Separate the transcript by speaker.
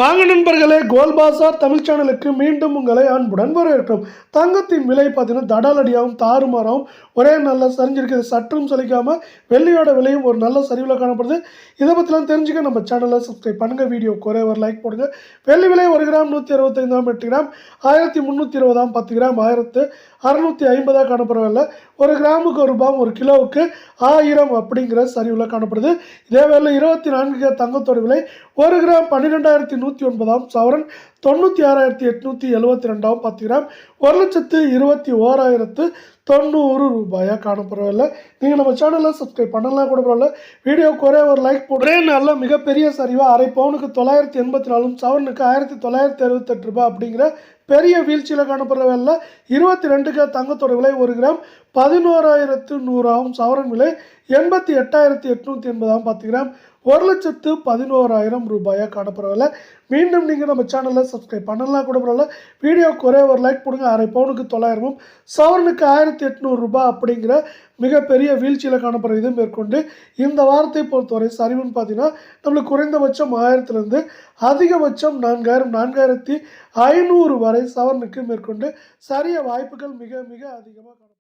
Speaker 1: வாங்க நண்பர்களே கோல் பாசார் தமிழ் சேனலுக்கு மீண்டும் உங்களை அன்புடன் வரவேற்கிறோம். தங்கத்தின் விலை பார்த்தீங்கன்னா தடாலடியாகவும் தாறுமாறாகவும் ஒரே நல்ல சரிஞ்சிருக்குது சற்றும் சலிக்காமல் வெள்ளியோட விலையும் ஒரு நல்ல சரிவில் காணப்படுது. இதை பற்றிலாம் தெரிஞ்சுக்க நம்ம சேனலை சப்ஸ்கிரைப் பண்ணுங்கள் வீடியோ குறை ஒரு லைக் போடுங்க. வெள்ளி விலை ஒரு கிராம் நூற்றி அறுபத்தைந்தாம் எட்டு கிராம் ஆயிரத்தி முந்நூற்றி இருபதாம் பத்து கிராம் ஆயிரத்து அறுநூற்றி ஐம்பதாக காணப்படவில்லை. ஒரு கிராமுக்கு ஒரு ரூபாய் ஒரு கிலோவுக்கு ஆயிரம் அப்படிங்கிற சரிவில் காணப்படுது. இதே வேலை இருபத்தி நான்கு தங்கத்தோட விலை ஒரு கிராம் பன்னிரெண்டாயிரத்தி நூற்றி ஒன்பதாம் சவரன் தொண்ணூற்றி ஆறாயிரத்தி எட்நூற்றி எழுபத்தி ரெண்டாம் பத்து ஒரு லட்சத்து இருபத்தி ஓராயிரத்து தொண்ணூறு ரூபாயாக காணப்படவில்லை நீங்கள் நம்ம சேனலை சப்ஸ்கிரைப் பண்ணலாம் கூட பரவாயில்ல. வீடியோ குறைய ஒரு லைக் போடுறேன் நல்ல மிகப்பெரிய சரிவாக அரை பவுனுக்கு தொள்ளாயிரத்தி எண்பத்தி நாலும் சவரனுக்கு ஆயிரத்தி தொள்ளாயிரத்தி அறுபத்தெட்டு ரூபாய் அப்படிங்கிற பெரிய வீழ்ச்சியில் காணப்படுற வேலை இருபத்தி ரெண்டுக்கு தங்கத்தோட விலை ஒரு கிராம் பதினோராயிரத்து நூறாகவும் சவரன் விலை எண்பத்தி எட்டாயிரத்தி எட்நூற்றி எண்பதாகவும் பத்து கிராம் ஒரு லட்சத்து பதினோராயிரம் ரூபாயாக காணப்படவில்லை மீண்டும் நீங்கள் நம்ம சேனலில் சப்ஸ்கிரைப் பண்ணலாம் கூட பரவாயில்ல. வீடியோ குறைய ஒரு லைக் போடுங்க. அரை பவுனுக்கு தொள்ளாயிரமும் சவரனுக்கு ஆயிரத்தி எட்நூறு ரூபாய் அப்படிங்கிற மிகப்பெரிய வீழ்ச்சியில் காணப்படுற இது மேற்கொண்டு இந்த வாரத்தை பொறுத்தவரை சரிவுன்னு பார்த்தீங்கன்னா நம்மளுக்கு குறைந்தபட்சம் ஆயிரத்துலேருந்து அதிகபட்சம் நான்காயிரம் நான்காயிரத்தி ஐநூறு வரை சவரனுக்கு மேற்கொண்டு சரிய வாய்ப்புகள் மிக மிக அதிகமாக காணப்படும்